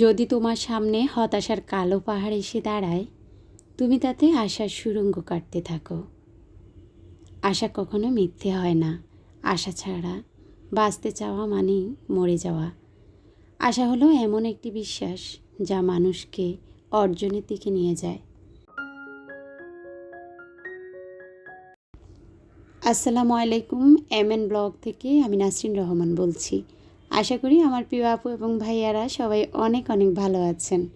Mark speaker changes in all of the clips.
Speaker 1: যদি তোমার সামনে হতাশার কালো পাহাড় এসে দাঁড়ায়, তুমি তাতে আশার সুরঙ্গ কাটতে থাকো। আশা কখনো মিথ্যে হয় না। আশা ছাড়া বাঁচতে চাওয়া মানেই মরে যাওয়া। আশা হলো এমন একটি বিশ্বাস যা মানুষকে অর্জনের দিকে নিয়ে যায়। আসসালামু আলাইকুম এম এন ব্লগ থেকে আমি নাসরিন রহমান বলছি। আশা করি আমার প্রিয় আপু এবং ভাইয়ারা সবাই অনেক অনেক ভালো আছেন।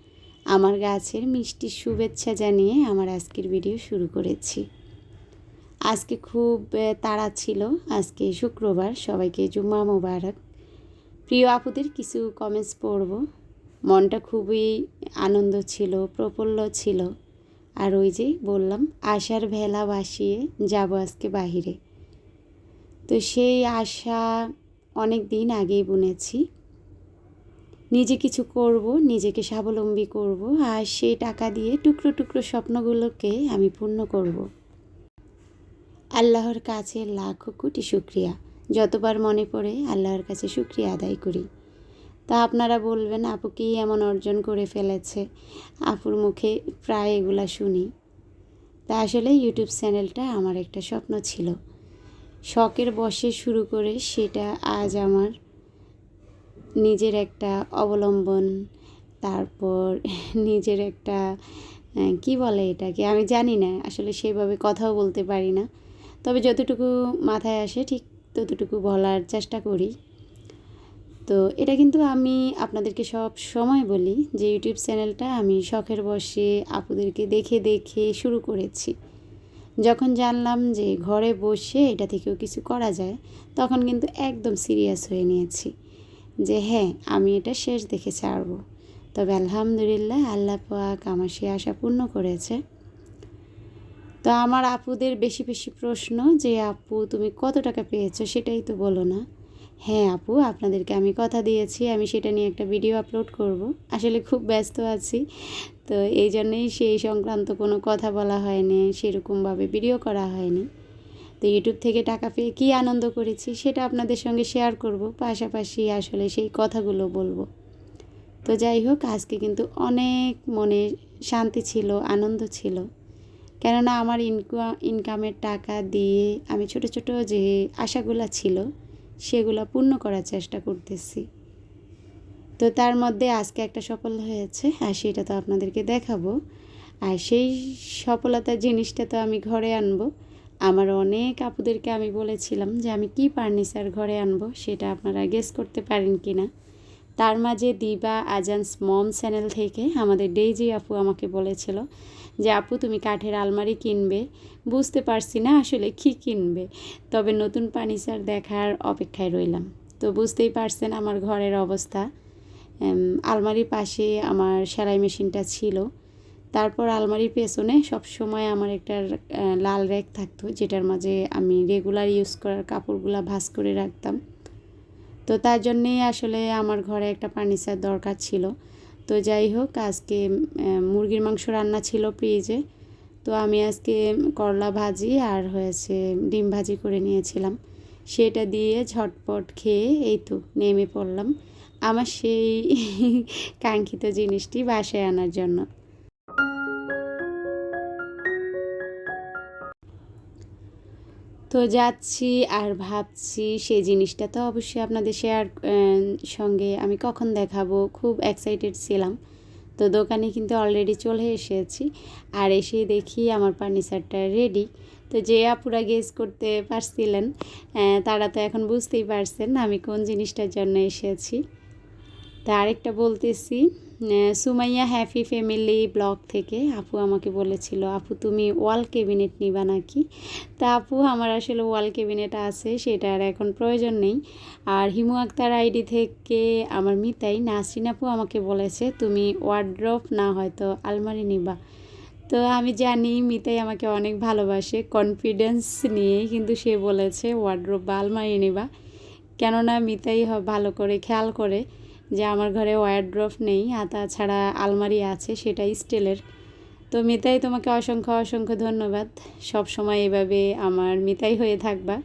Speaker 1: আমার গাছের মিষ্টি শুভেচ্ছা জানিয়ে আমার আজকের ভিডিও শুরু করেছি। আজকে খুব তাড়া ছিল। আজকে শুক্রবার। সবাইকে জুম্মা মোবারক। প্রিয় আপুদের কিছু কমেন্টস পড়ব। মনটা খুবই আনন্দ ছিল, প্রফুল্ল ছিল। আর ওই যে বললাম, আশার ভেলা বাসিয়ে যাব আজকে বাহিরে। তো সেই আশা অনেক দিন আগেই বুনেছি। নিজে কিছু করব, নিজেকে স্বাবলম্বী করব, আর সেই টাকা দিয়ে টুকরো টুকরো স্বপ্নগুলোকে আমি পূর্ণ করব। আল্লাহর কাছে লাখো কোটি শুক্রিয়া। যতবার মনে পড়ে আল্লাহর কাছে শুক্রিয়া আদায় করি। তা আপনারা বলবেন, আপু কি এমন অর্জন করে ফেলেছে? আপুর মুখে প্রায় এগুলা শুনি। তা আসলে ইউটিউব চ্যানেলটা আমার একটা স্বপ্ন ছিল। শখের বসে শুরু করে সেটা আজ আমার নিজের একটা অবলম্বন, তারপর নিজের একটা কি বলে এটাকে? আমি জানি না, আসলে সেভাবে কথাও বলতে পারি না। তবে যতটুকু মাথায় আসে ঠিক ততটুকু বলার চেষ্টা করি। তো এটা কিন্তু আমি আপনাদেরকে সব সময় বলি যে ইউটিউব চ্যানেলটা আমি শখের বসে আপুদেরকে দেখে দেখে শুরু করেছি। যখন জানলাম যে ঘরে বসে এটা থেকেও কিছু করা যায়, তখন কিন্তু একদম সিরিয়াস হয়ে নিয়েছি যে হ্যাঁ আমি এটা শেষ দেখে ছাড়ব। তবে আলহামদুলিল্লাহ আল্লাহ পাক আমার সে আশা পূর্ণ করেছে। তো আমার আপুদের বেশি বেশি প্রশ্ন যে, আপু, তুমি কত টাকা পেয়েছ? সেটাই তো বলো না। হ্যাঁ আপু, আপনাদেরকে আমি কথা দিয়েছি, আমি সেটা নিয়ে একটা ভিডিও আপলোড করব। আসলে খুব ব্যস্ত আছি। তো এই জন্যই সেই সংক্রান্ত কোনো কথা বলা হয়নি, সেরকমভাবে ভিডিও করা হয়নি। তো ইউটিউব থেকে টাকা পেয়ে কী আনন্দ করেছি সেটা আপনাদের সঙ্গে শেয়ার করব, পাশাপাশি আসলে সেই কথাগুলো বলব। তো যাই হোক, আজকে কিন্তু অনেক মনে শান্তি ছিল, আনন্দ ছিল। কেননা আমার ইনকা ইনকামের টাকা দিয়ে আমি ছোট ছোট যে আশাগুলো ছিল, সেগুলো পূর্ণ করার চেষ্টা করতেছি। তো তার মধ্যে আজকে একটা সফল হয়েছে, আর সেটা তো আপনাদেরকে দেখাবো। আর সেই সফলতার জিনিসটা তো আমি ঘরে আনব। আমার অনেক আপুদেরকে আমি বলেছিলাম যে আমি কি ফার্নিচার ঘরে আনব, সেটা আপনারা গেস করতে পারেন কি না। তার মাঝে দিবা আজান্স মম চ্যানেল থেকে আমাদের ডেইজি আপু আমাকে বলেছিল যে, আপু, তুমি কাঠের আলমারি কিনবে? বুঝতে পারছি না আসলে কি কিনবে, তবে নতুন ফার্নিচার দেখার অপেক্ষায় রইলাম। তো বুঝতেই পারছেন আমার ঘরের অবস্থা। আলমারির পাশে আমার সেলাই মেশিনটা ছিল। তারপর আলমারির পেছনে সব সময় আমার একটা লাল র্যাক থাকতো, যেটার মাঝে আমি রেগুলার ইউজ করার কাপড়গুলো ভাঁজ করে রাখতাম। তো তার জন্যেই আসলে আমার ঘরে একটা ফার্নিচার দরকার ছিল। তো যাই হোক, আজকে মুরগির মাংস রান্না ছিল ফ্রিজে তো আমি আজকে করলা ভাজি আর হয়েছে ডিম ভাজি করে নিয়েছিলাম। সেটা দিয়ে ঝটপট খেয়ে এই তো নেমে পড়লাম। আমার সেই কাঙ্ক্ষিত জিনিসটি বাসায় আনার জন্য। তো যাচ্ছি আর ভাবছি সেই জিনিসটা তো অবশ্যই আপনাদের শেয়ার সঙ্গে আমি কখন দেখাবো। খুব এক্সাইটেড ছিলাম। তো দোকানে কিন্তু অলরেডি চলে এসেছি। আর এসে দেখি আমার ফার্নিচারটা রেডি তো যে আপুরা গেস করতে পারছিলেন তারা তো এখন বুঝতেই পারছেন আমি কোন জিনিসটার জন্য এসেছি। তা আরেকটা বলতেছি সুমাইয়া হ্যাপি ফ্যামিলি ব্লগ থেকে আপু আমাকে বলেছিল, আপু, তুমি ওয়াল ক্যাবিনেট নিবা নাকি? তা আপু, আমার আসলে ওয়াল ক্যাবিনেট আছে, সেটার এখন প্রয়োজন নেই। আর হিমু আক্তার আইডি থেকে আমার মিতাই নাসরিন আপু আমাকে বলেছে, তুমি ওয়ার্ড্রপ না হয়তো আলমারি নিবা। তো আমি জানি মিতাই আমাকে অনেক ভালোবাসে কনফিডেন্স নিয়ে, কিন্তু সে বলেছে ওয়ার্ড্রপ বা আলমারি নিবা। কেননা মিতাই ভালো করে খেয়াল করে যে আমার ঘরে ওয়ার্ড্রপ নেই আর তাছাড়া আলমারি আছে সেটা স্টিলের। তো মিতাই, তোমাকে অসংখ্য অসংখ্য ধন্যবাদ। সব সময় এভাবে আমার মিতাই হয়ে থাকবা।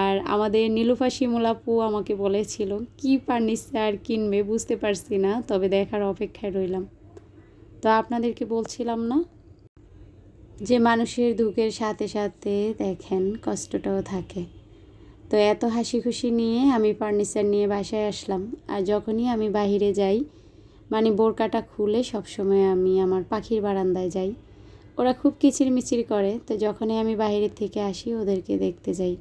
Speaker 1: আর আমাদের নীলুফা শিমুলাপু আমাকে বলেছিল, কি ফার্নিচার কিনবে বুঝতে পারছি না, তবে দেখার অপেক্ষায় রইলাম। তো আপনাদেরকে বলছিলাম না, যে মানুষের দুঃখের সাথে সাথে দেখেন কষ্টটাও থাকে। তো এত হাসি খুশি নিয়ে আমি ফার্নিচার নিয়ে বাসায় আসলাম। আর যখনই আমি বাইরে যাই মানে বোরকাটা খুলে সবসময় আমি আমার পাখির বারান্দায় যাই। ওরা খুব কিচিরমিচির করে, তো যখনই আমি বাইরের থেকে আসি, ওদেরকে দেখতে যাই।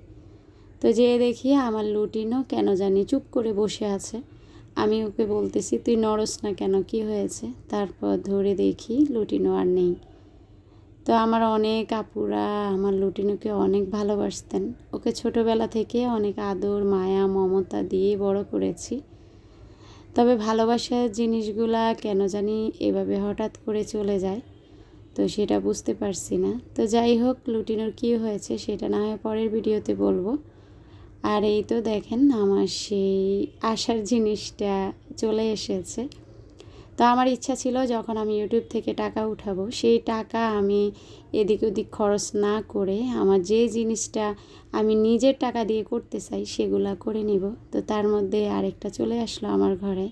Speaker 1: তো যেয়ে দেখি আমার লুটিনও কেন জানি চুপ করে বসে আছে। আমি ওকে বলতেছি, তুই নড়স না কেন? কি হয়েছে? তারপর ধরে দেখি লুটিনো আর নেই। তো আমার অনেক আপুরা আমার লুটিনুকে অনেক ভালোবাসতেন। ওকে ছোটোবেলা থেকে অনেক আদর, মায়া, মমতা দিয়ে বড় করেছি। তবে ভালোবাসার জিনিসগুলা কেন জানি এভাবে হঠাৎ করে চলে যায়, তো সেটা বুঝতে পারছি না। তো যাই হোক, লুটিনোর কী হয়েছে সেটা না হয় পরের ভিডিওতে বলব। আর এই তো দেখেন, আমার সেই আশার জিনিসটা চলে এসেছে। তো আমার ইচ্ছা ছিল যখন আমি ইউটিউব থেকে টাকা উঠাবো, সেই টাকা আমি এদিক ওদিক খরচ না করে আমার যে জিনিসটা আমি নিজের টাকা দিয়ে করতে চাই সেগুলা করে নিব। তো তার মধ্যে আরেকটা চলে আসলো আমার ঘরে।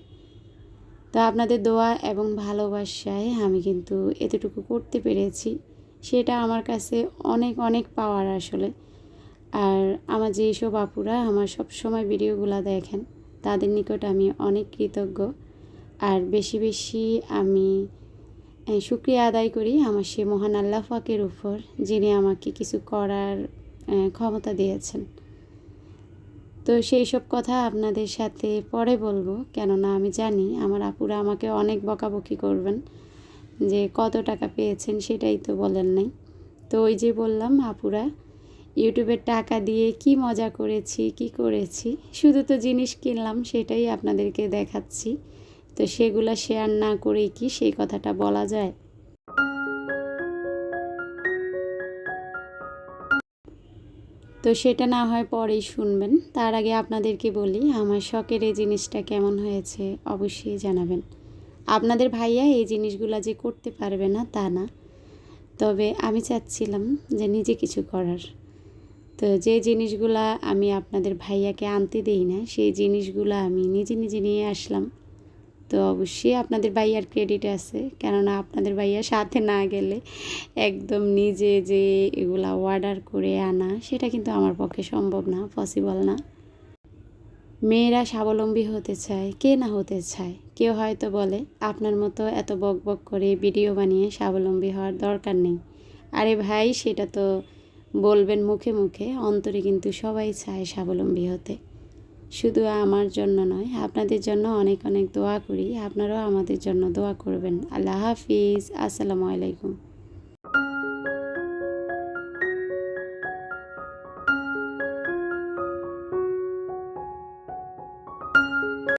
Speaker 1: তো আপনাদের দোয়া এবং ভালোবাসায় আমি কিন্তু এতটুকু করতে পেরেছি। সেটা আমার কাছে অনেক অনেক পাওয়ার আসলে। আর আমার যেসব আপুরা আমার সব সময় ভিডিওগুলো দেখেন, তাদের নিকট আমি অনেক কৃতজ্ঞ। আর বেশি বেশি আমি শুক্রিয়া আদায় করি আমার সে মহান আল্লাহ ফাকের উপর, যিনি আমাকে কিছু করার ক্ষমতা দিয়েছেন। তো সেই সব কথা আপনাদের সাথে পরে বলব, কেননা আমি জানি আমার আপুরা আমাকে অনেক বকাবকি করবেন, যে কত টাকা পেয়েছেন সেটাই তো বলেন নাই। তো ওই যে বললাম, আপুরা ইউটিউবের টাকা দিয়ে কি মজা করেছি, কি করেছি, শুধু তো জিনিস কিনলাম সেটাই আপনাদেরকে দেখাচ্ছি। তো সেগুলো শেয়ার না করেই কি সেই কথাটা বলা যায়? তো সেটা না হয় পরেই শুনবেন। তার আগে আপনাদেরকে বলি, আমার শখের এই জিনিসটা কেমন হয়েছে অবশ্যই জানাবেন। আপনাদের ভাইয়া এই জিনিসগুলো যে করতে পারবে না তা না। তবে আমি চাচ্ছিলাম যে নিজে কিছু করার। তো যে জিনিসগুলা আমি আপনাদের ভাইয়াকে আনতে দেই না, সেই জিনিসগুলো আমি নিজে নিজে নিয়ে আসলাম। তো অবশ্যই আপনাদের ভাইয়ার ক্রেডিট আছে। কেননা আপনাদের ভাইয়া সাথে না গেলে একদম নিজে যে এগুলা অর্ডার করে আনা, সেটা কিন্তু আমার পক্ষে সম্ভব না পসিবল না। মেয়েরা স্বাবলম্বী হতে চায়, কে না হতে চায়? কেউ হয়তো বলে, আপনার মতো এত বক বক করে ভিডিও বানিয়ে স্বাবলম্বী হওয়ার দরকার নেই। আরে ভাই, সেটা তো বলবেন মুখে মুখে, অন্তরে কিন্তু সবাই চায় স্বাবলম্বী হতে। শুধু আমার জন্য নয়, আপনাদের জন্য অনেক অনেক দোয়া করি। আপনারাও আমাদের জন্য দোয়া করবেন। আল্লাহ হাফিজ। আসসালামু আলাইকুম।